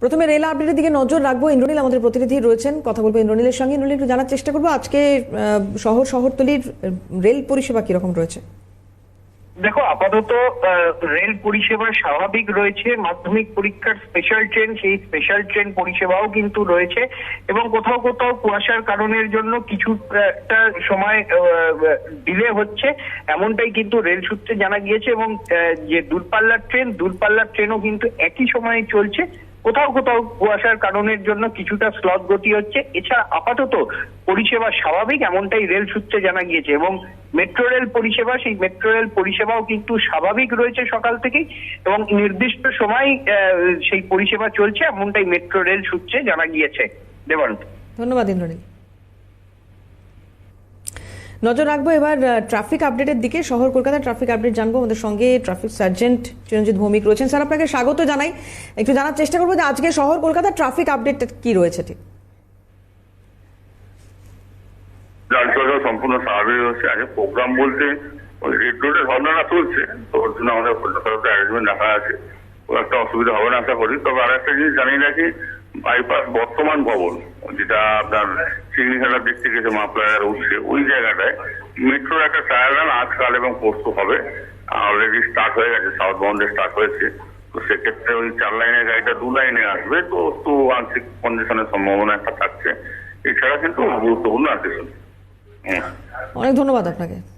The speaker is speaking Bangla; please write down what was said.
প্রথমে রেল আপডেটের দিকে নজর রাখব। ইন্দ্রনীল আমাদের প্রতিনিধি রয়েছেন। কথা বলব ইন্দ্রনীলের সঙ্গে। ইন্দ্রনীল, একটু জানার চেষ্টা করব, আজকে শহর, শহরতলির রেল পরিষেবা কীরকম রয়েছে? দেখো, আপাতত রেল পরিষেবা স্বাভাবিক রয়েছে। মাধ্যমিক পরীক্ষার স্পেশাল ট্রেন সেই স্পেশাল ট্রেন পরিষেবাও কিন্তু রয়েছে। এবং কোথাও কোথাও কুয়াশার কারণের জন্য কিছু একটা সময় ডিলে হচ্ছে। এমনটাই কিন্তু রেল সূত্রে জানা গিয়েছে। এবং যে দূরপাল্লার ট্রেন দূরপাল্লার ট্রেনও কিন্তু একই সময়ে চলছে। কোথাও কোথাও কুয়াশার কারণের জন্য কিছুটা স্লট গতি হচ্ছে। এছাড়া আপাতত পরিষেবা স্বাভাবিক, এমনটাই রেল সূত্রে জানা গিয়েছে এবং মেট্রো রেল পরিষেবা, সেই মেট্রো রেল পরিষেবাও কিন্তু স্বাভাবিক রয়েছে সকাল থেকেই এবং নির্দিষ্ট সময় সেই পরিষেবা চলছে, এমনটাই মেট্রো রেল সূত্রে জানা গিয়েছে। দেবান্ত ধন্যবাদ, ইন্দ্রনীল। নজর রাখব এবার ট্রাফিক আপডেটের দিকে। শহর কলকাতার ট্রাফিক আপডেট জানব। আমাদের সঙ্গে ট্রাফিক সার্জেন্ট চিরঞ্জিত ভৌমিক রয়েছেন। স্যার, আপনাকে স্বাগত জানাই। একটু জানার চেষ্টা করব যে আজকে শহর কলকাতার ট্রাফিক আপডেট কি রয়েছে ঠিক? সম্পূর্ণ স্বাভাবিক হচ্ছে। আগে প্রোগ্রাম বলতে রেড রোডে ধর্নাটা চলছে। ওর জন্য আমাদের আছে। একটা অসুবিধা হবে না, আশা করি। তবে আর একটা জিনিস জানিয়ে রাখি বাইপাস বর্তমান ভবন, যেটা আপনার চিংড়িঘাটার দিক থেকে যে উঠছে, ওই জায়গাটায় মেট্রোর একটা ট্রায়াল রান আজকাল এবং পরশু হবে। অলরেডি স্টার্ট হয়ে গেছে সাউথ বাউন্ডে স্টার্ট হয়েছে। তো সেক্ষেত্রে ওই চার লাইনের গাড়িটা দু লাইনে আসবে, তো একটু আংশিক কন্ডিশনের সম্ভাবনা একটা থাকছে। এছাড়া কিন্তু গুরুত্বপূর্ণ আছে হুম। অনেক ধন্যবাদ আপনাকে।